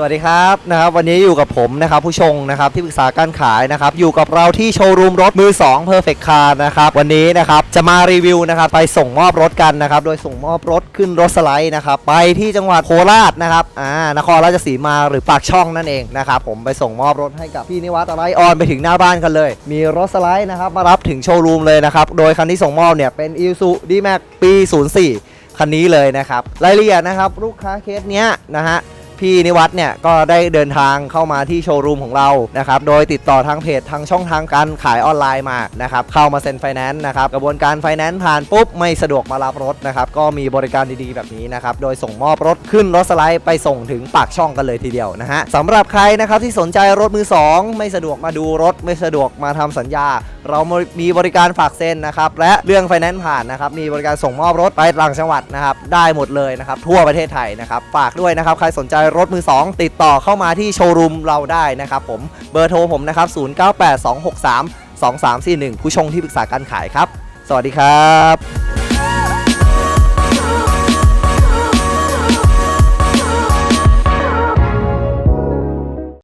สวัสดีครับนะครับวันนี้อยู่กับผมนะครับผู้ชงนะครับที่ปรึกษาการขายนะครับอยู่กับเราที่โชว์รูมรถมือ 2 Perfect Car นะครับวันนี้นะครับจะมารีวิวนะครับไปส่งมอบรถกันนะครับโดยส่งมอบรถขึ้นรถสไลด์นะครับไปที่จังหวัดโคราชนะครับอ่านครราชสีมาหรือปากช่องนั่นเองนะครับผมไปส่งมอบรถให้กับพี่นิวัตสไลด์ออนไปถึงหน้าบ้านกันเลย มีรถสไลด์นะครับมารับถึงโชว์รูมเลยนะครับโดยคันที่ส่งมอบเนี่ยเป็น i s u D-Max ปี 04คันนี้เลยนะครับรายละเอียดนะครับลูกค้าเคสเนี้ยนะฮะ พี่นิวัฒน์เนี่ยก็ได้เดินทางเข้ามาที่โชว์รูมของเรานะครับโดยติดต่อทางเพจทางช่องทางการขายออนไลน์มานะครับเข้ามาเซ็นไฟแนนซ์นะครับกระบวนการไฟแนนซ์ผ่านปุ๊บไม่สะดวกมารับรถนะครับก็มีบริการดีๆแบบนี้นะครับโดยส่งมอบรถขึ้นรถสไลด์ไปส่งถึงปากช่องกันเลยทีเดียวนะฮะสำหรับใครนะครับที่สนใจรถมือ 2 ไม่สะดวกมาดูรถ ไม่สะดวกมาทำสัญญา เรามีบริการฝากเซ็นนะครับและเรื่องไฟแนนซ์ผ่านนะครับมีบริการส่งมอบรถไปต่างจังหวัดนะครับได้หมดเลยนะครับทั่วประเทศไทยนะครับฝากด้วยนะครับใครสนใจรถมือ 2 ติดต่อเข้ามาที่โชว์รูมเราได้นะครับผมเบอร์โทรผมนะครับ 0982632341 ผู้ชงที่ปรึกษาการขายครับ สวัสดีครับ